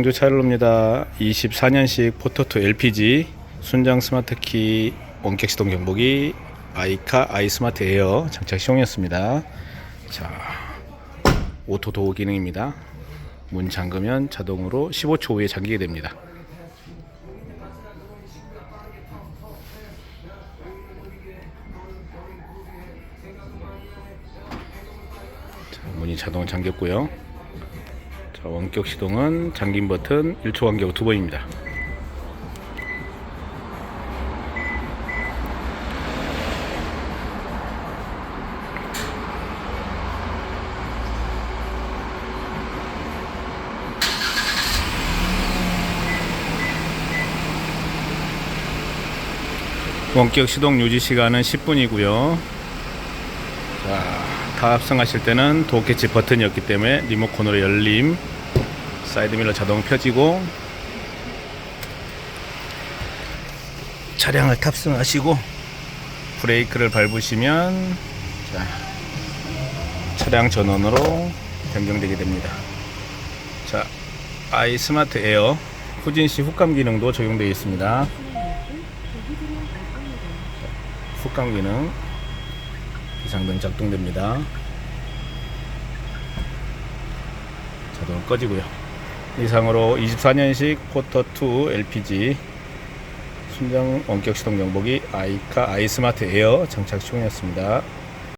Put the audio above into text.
광주 차일로입니다. 24년식 포토2 LPG 순정 스마트키 원격 시동 경보기 아이카 아이스마트 에어 장착 시공이었습니다. 자, 오토 도어 기능입니다. 문 잠그면 자동으로 15초 후에 잠기게 됩니다. 자, 문이 자동 잠겼고요. 자, 원격 시동은 잠긴 버튼 1초 간격 두 번입니다. 원격 시동 유지 시간은 10분이고요. 자, 다 합성하실 때는 도어 캐치 버튼이었기 때문에 리모컨으로 열림, 사이드밀러 자동 펴지고 차량을 탑승하시고 브레이크를 밟으시면 자, 차량 전원으로 변경되게 됩니다. 자, 아이 스마트 에어 후진시 훅감 기능도 적용되어 있습니다. 훅감 기능 비상등 작동됩니다. 자동 꺼지고요. 이상으로 24년식 포터2 LPG 순정 원격 시동 경보기 아이카 아이스마트 에어 장착 시공이었습니다.